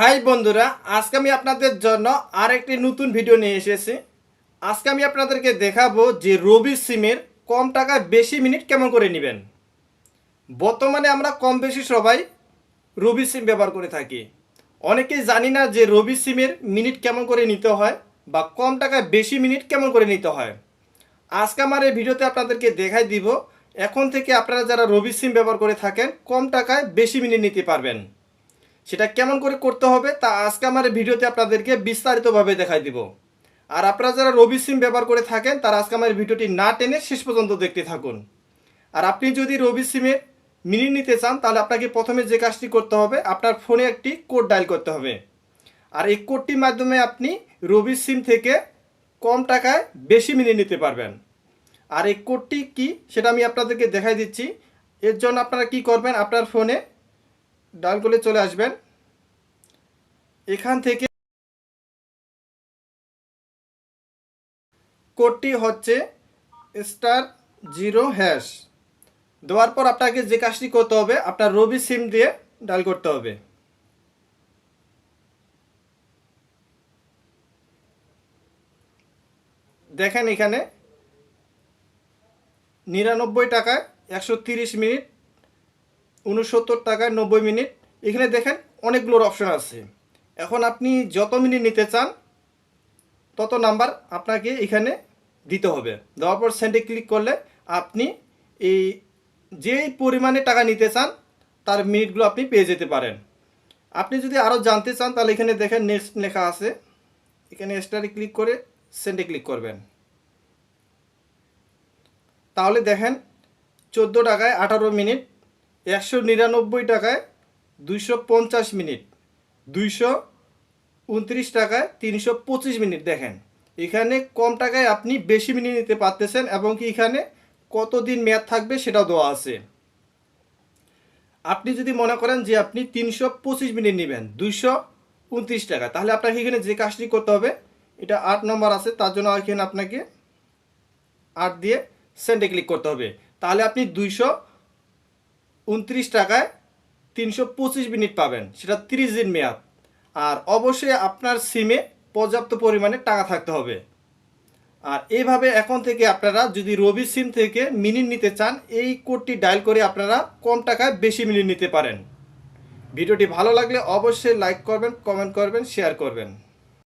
High বন্ধুরা, আজকে আমি আপনাদের জন্য আর একটি নতুন ভিডিও নিয়ে এসেছি। আজকে আমি আপনাদেরকে দেখাবো যে রবি সিমের কম টাকায় বেশি মিনিট কেমন করে নেবেন। বর্তমানে আমরা কম বেশি সবাই রবি সিম ব্যবহার করে থাকি। অনেকেই জানি না যে রবি সিমের মিনিট কেমন করে নিতে হয় বা কম টাকায় বেশি মিনিট কেমন করে নিতে হয়। আজকে আমার এই ভিডিওতে আপনাদেরকে দেখাই দিব, এখন থেকে আপনারা যারা রবি সিম ব্যবহার করে থাকেন, কম টাকায় বেশি মিনিট নিতে পারবেন। সেটা কেমন করে করতে হবে তা আজকে আমার ভিডিওতে আপনাদেরকে বিস্তারিতভাবে দেখাই দিব। আর আপনারা যারা রবি সিম ব্যবহার করে থাকেন, তারা আজকে আমার ভিডিওটি না টেনে শেষ পর্যন্ত দেখতে থাকুন। আর আপনি যদি রবি সিমে মিনিট নিতে চান, তাহলে আপনাকে প্রথমে যে কাজটি করতে হবে, আপনার ফোনে একটি কোড ডায়াল করতে হবে। আর এই কোডটির মাধ্যমে আপনি রবি সিম থেকে কম টাকায় বেশি মিনিট নিতে পারবেন। আর এই কোডটি কি, সেটা আমি আপনাদেরকে দেখাই দিচ্ছি। এর জন্য আপনারা কি করবেন, আপনার ফোনে ডায়াল করে চলে আসবেন। এখান থেকে কোডটি হচ্ছে স্টার জিরো হ্যাশ। দেওয়ার পর আপনাকে যে কাজটি করতে হবে, আপনার রবি সিম দিয়ে ডায়াল করতে হবে। দেখেন এখানে নিরানব্বই টাকায় একশো মিনিট উনসত্তর টাকায় নব্বই মিনিট। এখানে দেখেন অনেকগুলোর অপশন আছে। এখন আপনি যত মিনিট নিতে চান, তত নাম্বার আপনাকে এখানে দিতে হবে। দেওয়ার পর সেন্ডে ক্লিক করলে আপনি এই যেই পরিমাণে টাকা নিতে চান, তার মিনিটগুলো আপনি পেয়ে যেতে পারেন। আপনি যদি আরও জানতে চান, তাহলে এখানে দেখেন নেক্সট লেখা আছে। এখানে স্টারে ক্লিক করে সেন্ডে ক্লিক করবেন। তাহলে দেখেন চোদ্দ টাকায় আঠারো মিনিট একশো নিরানব্বই টাকায় দুইশো পঞ্চাশ মিনিট, দুইশো উনত্রিশ টাকায় তিনশো পঁচিশ মিনিট। দেখেন, এখানে কম টাকায় আপনি বেশি মিনিট নিতে পারতেছেন এবং কি এখানে কতদিন মেয়াদ থাকবে সেটাও দেওয়া আছে। আপনি যদি মনে করেন যে আপনি তিনশো পঁচিশ মিনিট নেবেন, দুইশো উনত্রিশ টাকা, তাহলে আপনাকে এখানে যে কাজটি করতে হবে, এটা আট নম্বর আছে, তার জন্য এখানে আপনাকে আট দিয়ে সেন্ডে ক্লিক করতে হবে। তাহলে আপনি দুইশো উনত্রিশ টাকায় তিনশো পঁচিশ মিনিট পাবেন। সেটা তিরিশ দিন মেয়াদ। আর অবশ্যই আপনার সিমে পর্যাপ্ত পরিমাণে টাকা থাকতে হবে। আর এইভাবে এখন থেকে আপনারা যদি রবি সিম থেকে মিনিট নিতে চান, এই কোডটি ডায়াল করে আপনারা কম টাকায় বেশি মিনিট নিতে পারেন। ভিডিওটি ভালো লাগলে অবশ্যই লাইক করবেন, কমেন্ট করবেন, শেয়ার করবেন।